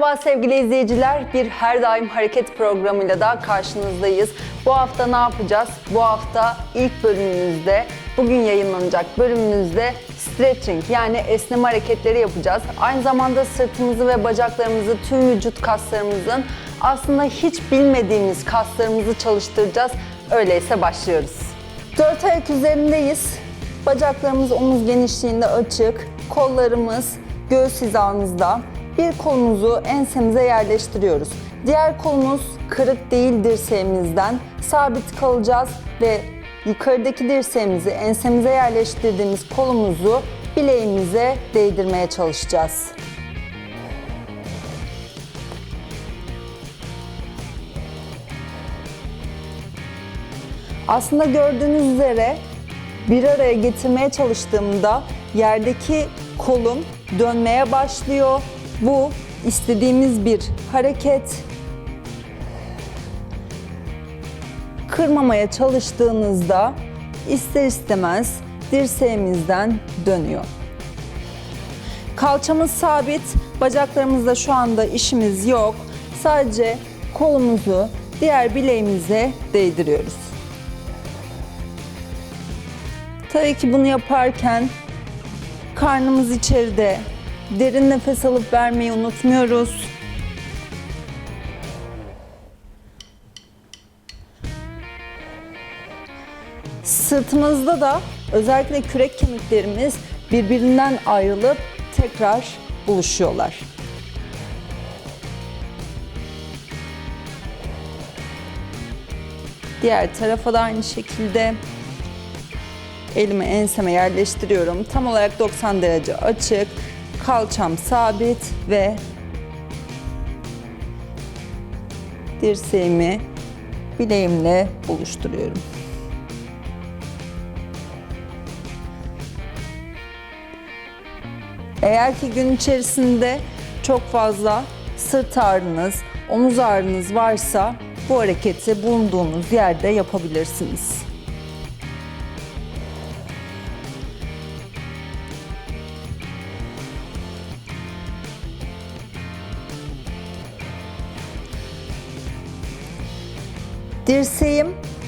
Merhaba sevgili izleyiciler. Bir Her Daim Hareket programıyla da karşınızdayız. Bu hafta ne yapacağız? Bu hafta ilk bölümümüzde, bugün yayınlanacak bölümümüzde stretching yani esneme hareketleri yapacağız. Aynı zamanda sırtımızı ve bacaklarımızı, tüm vücut kaslarımızın aslında hiç bilmediğimiz kaslarımızı çalıştıracağız. Öyleyse başlıyoruz. Dört ayak üzerindeyiz. Bacaklarımız omuz genişliğinde açık, kollarımız göğüs hizamızda. Bir kolumuzu ensemize yerleştiriyoruz. Diğer kolumuz kırık değil dirseğimizden sabit kalacağız ve yukarıdaki dirseğimizi ensemize yerleştirdiğimiz kolumuzu bileğimize değdirmeye çalışacağız. Aslında gördüğünüz üzere bir araya getirmeye çalıştığımda yerdeki kolum dönmeye başlıyor. Bu istediğimiz bir hareket. Kırmamaya çalıştığınızda ister istemez dirseğimizden dönüyor. Kalçamız sabit, bacaklarımızda şu anda işimiz yok. Sadece kolumuzu diğer bileğimize değdiriyoruz. Tabii ki bunu yaparken karnımız içeride. Derin nefes alıp vermeyi unutmuyoruz. Sırtımızda da özellikle kürek kemiklerimiz birbirinden ayrılıp tekrar buluşuyorlar. Diğer tarafa da aynı şekilde elimi enseme yerleştiriyorum. Tam olarak 90 derece açık. Kalçam sabit ve dirseğimi bileğimle buluşturuyorum. Eğer ki gün içerisinde çok fazla sırt ağrınız, omuz ağrınız varsa bu hareketi bulunduğunuz yerde yapabilirsiniz.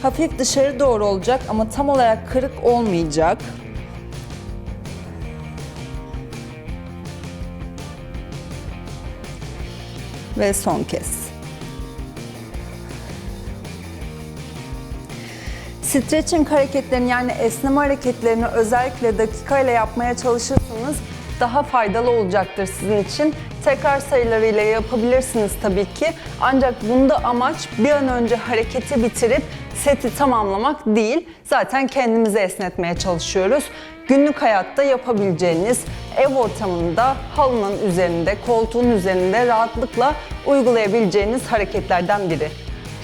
Hafif dışarı doğru olacak ama tam olarak kırık olmayacak. Ve son kez. Stretching hareketlerini yani esneme hareketlerini özellikle dakikayla yapmaya çalışırsanız daha faydalı olacaktır sizin için. Tekrar sayılarıyla yapabilirsiniz tabii ki. Ancak bunda amaç bir an önce hareketi bitirip seti tamamlamak değil. Zaten kendimizi esnetmeye çalışıyoruz. Günlük hayatta yapabileceğiniz ev ortamında halının üzerinde, koltuğun üzerinde rahatlıkla uygulayabileceğiniz hareketlerden biri.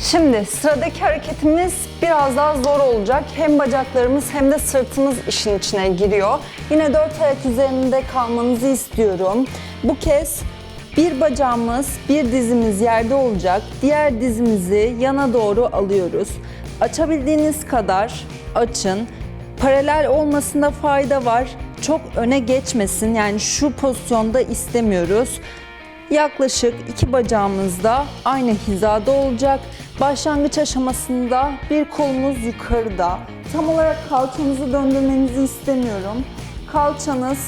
Şimdi sıradaki hareketimiz biraz daha zor olacak. Hem bacaklarımız hem de sırtımız işin içine giriyor. Yine dört ayak üzerinde kalmanızı istiyorum. Bu kez bir bacağımız, bir dizimiz yerde olacak. Diğer dizimizi yana doğru alıyoruz. Açabildiğiniz kadar açın. Paralel olmasında fayda var. Çok öne geçmesin. Yani şu pozisyonda istemiyoruz. Yaklaşık iki bacağımız da aynı hizada olacak. Başlangıç aşamasında bir kolumuz yukarıda. Tam olarak kalçanızı döndürmenizi istemiyorum. Kalçanız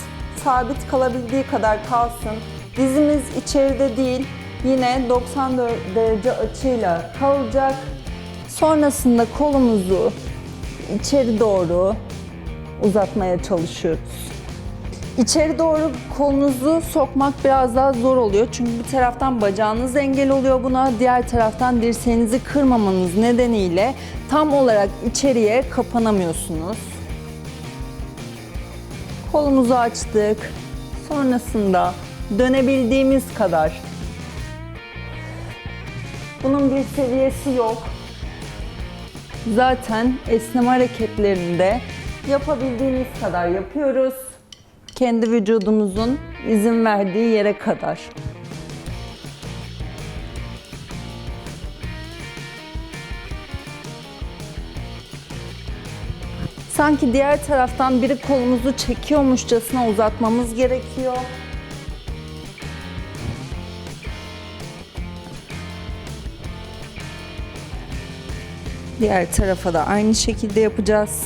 sabit kalabildiği kadar kalsın. Dizimiz içeride değil, yine 90 derece açıyla kalacak. Sonrasında kolumuzu içeri doğru uzatmaya çalışıyoruz. İçeri doğru kolunuzu sokmak biraz daha zor oluyor. Çünkü bir taraftan bacağınız engel oluyor buna, diğer taraftan dirseğinizi kırmamanız nedeniyle tam olarak içeriye kapanamıyorsunuz. Kolumuzu açtık. Sonrasında dönebildiğimiz kadar. Bunun bir seviyesi yok. Zaten esneme hareketlerinde yapabildiğimiz kadar yapıyoruz kendi vücudumuzun izin verdiği yere kadar. Sanki diğer taraftan biri kolumuzu çekiyormuşçasına uzatmamız gerekiyor. Diğer tarafa da aynı şekilde yapacağız.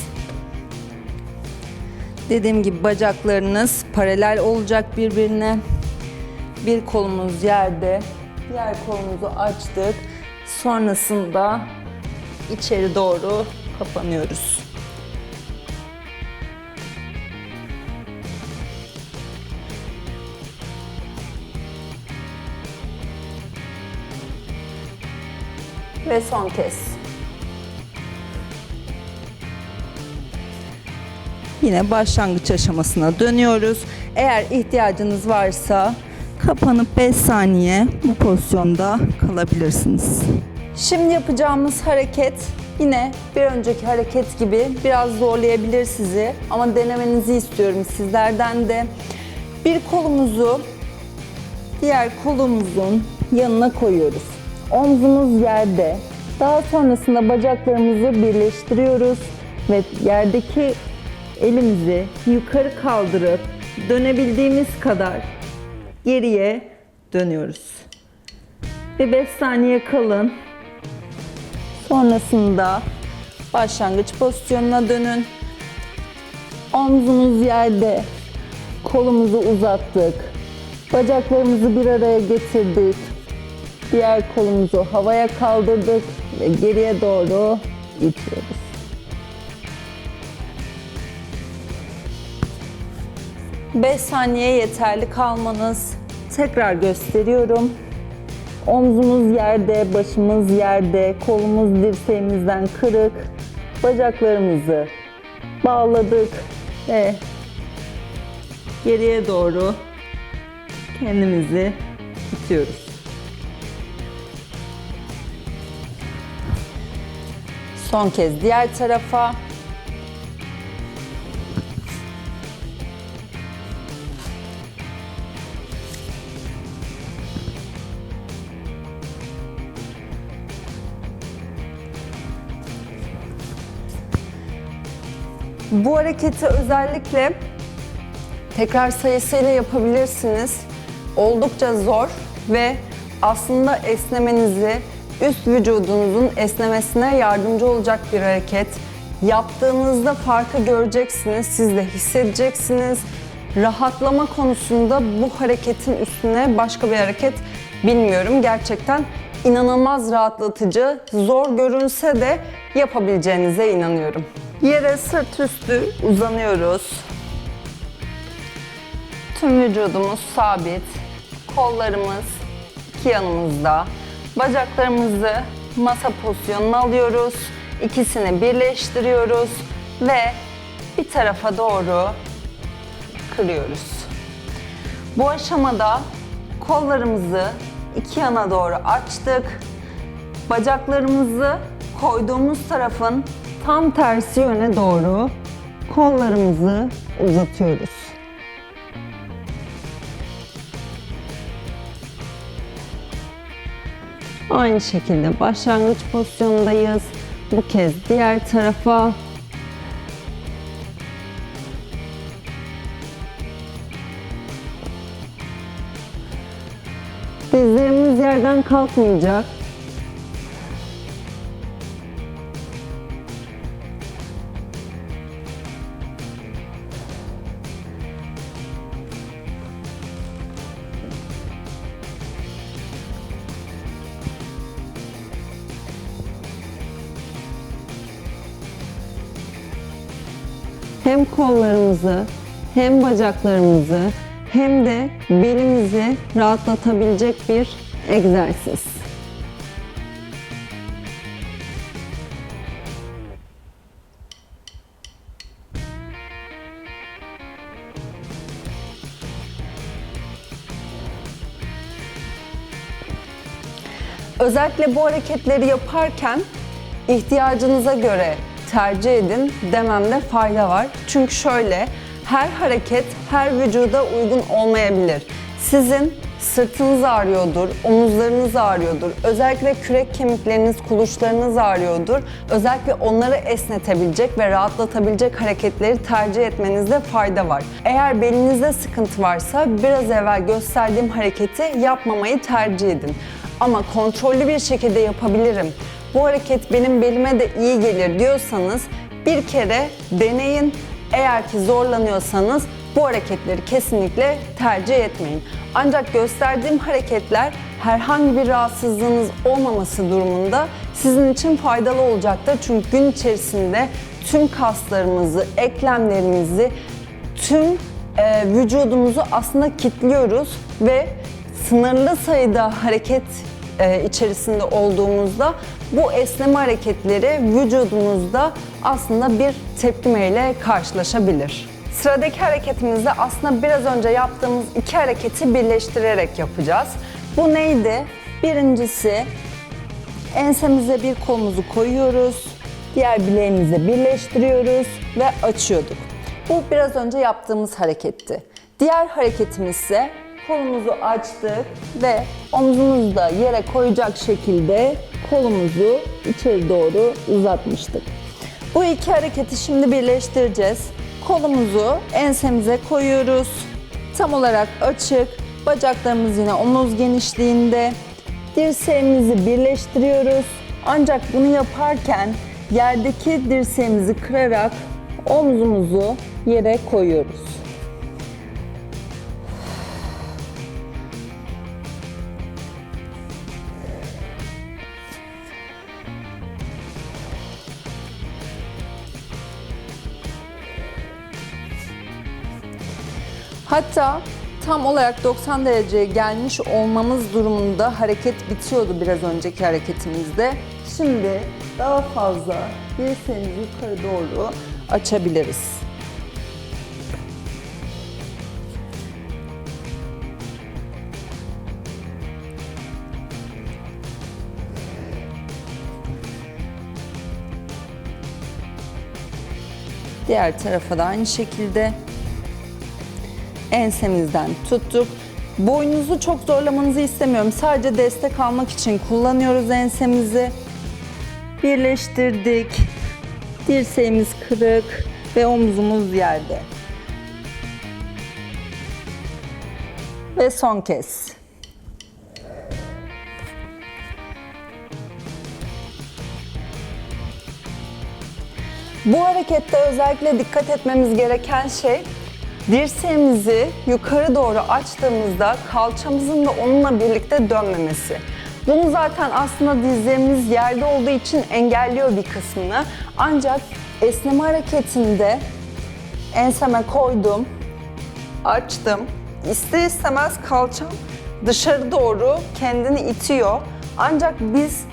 Dediğim gibi bacaklarınız paralel olacak birbirine. Bir kolumuz yerde, diğer kolumuzu açtık. Sonrasında içeri doğru kapanıyoruz. Ve son kez. Yine başlangıç aşamasına dönüyoruz. Eğer ihtiyacınız varsa kapanıp 5 saniye bu pozisyonda kalabilirsiniz. Şimdi yapacağımız hareket yine bir önceki hareket gibi biraz zorlayabilir sizi ama denemenizi istiyorum sizlerden de. Bir kolumuzu diğer kolumuzun yanına koyuyoruz. Omzumuz yerde. Daha sonrasında bacaklarımızı birleştiriyoruz ve yerdeki elimizi yukarı kaldırıp dönebildiğimiz kadar geriye dönüyoruz. Bir 5 saniye kalın. Sonrasında başlangıç pozisyonuna dönün. Omzumuz yerde. Kolumuzu uzattık. Bacaklarımızı bir araya getirdik. Diğer kolumuzu havaya kaldırdık ve geriye doğru itiyoruz. Beş saniye yeterli kalmanız. Tekrar gösteriyorum. Omzumuz yerde, başımız yerde, kolumuz dirseğimizden kırık. Bacaklarımızı bağladık ve geriye doğru kendimizi itiyoruz. Son kez diğer tarafa. Bu hareketi özellikle tekrar sayısıyla yapabilirsiniz. Oldukça zor ve aslında esnemenizi, üst vücudunuzun esnemesine yardımcı olacak bir hareket. Yaptığınızda farkı göreceksiniz, siz de hissedeceksiniz. Rahatlama konusunda bu hareketin üstüne başka bir hareket bilmiyorum. Gerçekten inanılmaz rahatlatıcı, zor görünse de yapabileceğinize inanıyorum. Yere sırt üstü uzanıyoruz. Tüm vücudumuz sabit. Kollarımız iki yanımızda. Bacaklarımızı masa pozisyonuna alıyoruz. İkisini birleştiriyoruz ve bir tarafa doğru kırıyoruz. Bu aşamada kollarımızı iki yana doğru açtık. Bacaklarımızı koyduğumuz tarafın tam tersi yöne doğru kollarımızı uzatıyoruz. Aynı şekilde başlangıç pozisyondayız. Bu kez diğer tarafa Dizlerimiz yerden kalkmayacak. Kollarımızı hem bacaklarımızı hem de belimizi rahatlatabilecek bir egzersiz. Özellikle bu hareketleri yaparken ihtiyacınıza göre tercih edin dememde fayda var. Çünkü şöyle her hareket her vücuda uygun olmayabilir. Sizin sırtınız ağrıyordur, omuzlarınız ağrıyordur, özellikle kürek kemikleriniz, kuluşlarınız ağrıyordur. Özellikle onları esnetebilecek ve rahatlatabilecek hareketleri tercih etmenizde fayda var. Eğer belinizde sıkıntı varsa biraz evvel gösterdiğim hareketi yapmamayı tercih edin. Ama kontrollü bir şekilde yapabilirim bu hareket benim belime de iyi gelir diyorsanız bir kere deneyin. Eğer ki zorlanıyorsanız bu hareketleri kesinlikle tercih etmeyin. Ancak gösterdiğim hareketler herhangi bir rahatsızlığınız olmaması durumunda sizin için faydalı olacaktır. Çünkü gün içerisinde tüm kaslarımızı, eklemlerimizi, tüm e, vücudumuzu aslında kilitliyoruz ve sınırlı sayıda hareket e, içerisinde olduğumuzda bu esneme hareketleri vücudumuzda aslında bir tepkimeyle karşılaşabilir. Sıradaki hareketimizde aslında biraz önce yaptığımız iki hareketi birleştirerek yapacağız. Bu neydi? Birincisi ensemize bir kolumuzu koyuyoruz. Diğer bileğimizi birleştiriyoruz ve açıyorduk. Bu biraz önce yaptığımız hareketti. Diğer hareketimiz ise kolumuzu açtık ve omzumuzu da yere koyacak şekilde kolumuzu içeri doğru uzatmıştık. Bu iki hareketi şimdi birleştireceğiz. Kolumuzu ensemize koyuyoruz. Tam olarak açık. Bacaklarımız yine omuz genişliğinde. Dirseğimizi birleştiriyoruz. Ancak bunu yaparken yerdeki dirseğimizi kırarak omzumuzu yere koyuyoruz. Hatta tam olarak 90 dereceye gelmiş olmamız durumunda hareket bitiyordu biraz önceki hareketimizde. Şimdi daha fazla dirseğimizi yukarı doğru açabiliriz. Diğer tarafa da aynı şekilde ensemizden tuttuk. Boynunuzu çok zorlamanızı istemiyorum. Sadece destek almak için kullanıyoruz ensemizi. Birleştirdik. Dirseğimiz kırık ve omzumuz yerde. Ve son kez. Bu harekette özellikle dikkat etmemiz gereken şey dirseğimizi yukarı doğru açtığımızda kalçamızın da onunla birlikte dönmemesi. Bunu zaten aslında dizlerimiz yerde olduğu için engelliyor bir kısmını. Ancak esneme hareketinde enseme koydum, açtım. İster istemez kalçam dışarı doğru kendini itiyor. Ancak biz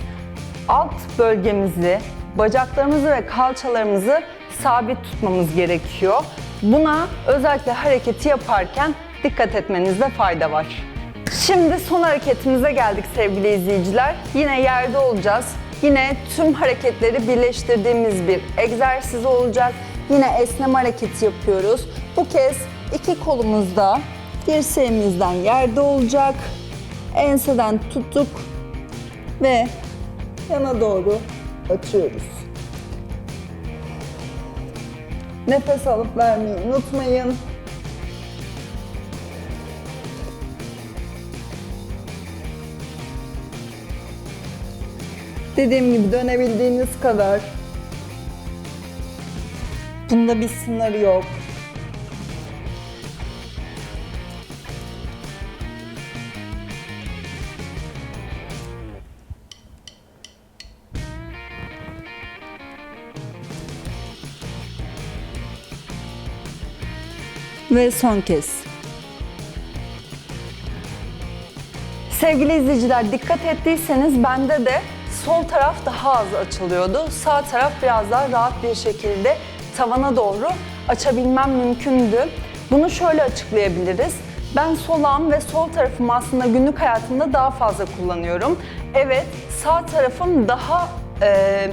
alt bölgemizi, bacaklarımızı ve kalçalarımızı sabit tutmamız gerekiyor. Buna özellikle hareketi yaparken dikkat etmenizde fayda var. Şimdi son hareketimize geldik sevgili izleyiciler. Yine yerde olacağız. Yine tüm hareketleri birleştirdiğimiz bir egzersiz olacak. Yine esneme hareketi yapıyoruz. Bu kez iki kolumuzda dirseğimizden yerde olacak. Enseden tuttuk ve yana doğru açıyoruz. Nefes alıp vermeyi unutmayın. Dediğim gibi dönebildiğiniz kadar. Bunda bir sınır yok. Ve son kez. Sevgili izleyiciler dikkat ettiyseniz bende de sol taraf daha az açılıyordu. Sağ taraf biraz daha rahat bir şekilde tavana doğru açabilmem mümkündü. Bunu şöyle açıklayabiliriz. Ben solağım ve sol tarafımı aslında günlük hayatımda daha fazla kullanıyorum. Evet sağ tarafım daha e,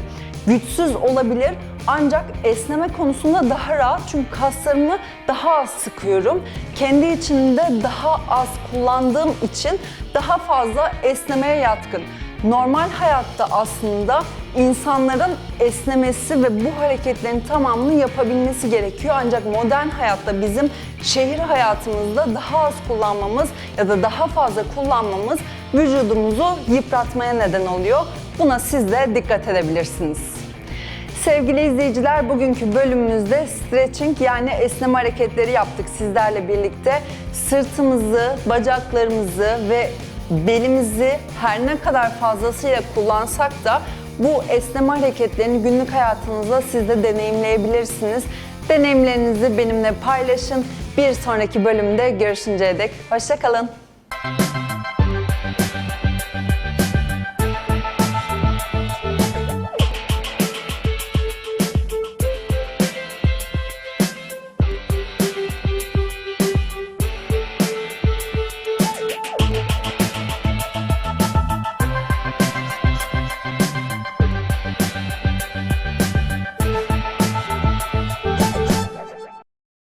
güçsüz olabilir ancak esneme konusunda daha rahat çünkü kaslarımı daha az sıkıyorum. Kendi içinde daha az kullandığım için daha fazla esnemeye yatkın. Normal hayatta aslında insanların esnemesi ve bu hareketlerin tamamını yapabilmesi gerekiyor. Ancak modern hayatta bizim şehir hayatımızda daha az kullanmamız ya da daha fazla kullanmamız vücudumuzu yıpratmaya neden oluyor. Buna siz de dikkat edebilirsiniz. Sevgili izleyiciler bugünkü bölümümüzde stretching yani esneme hareketleri yaptık sizlerle birlikte. Sırtımızı, bacaklarımızı ve belimizi her ne kadar fazlasıyla kullansak da bu esneme hareketlerini günlük hayatınızda siz de deneyimleyebilirsiniz. Deneyimlerinizi benimle paylaşın. Bir sonraki bölümde görüşünceye dek hoşçakalın.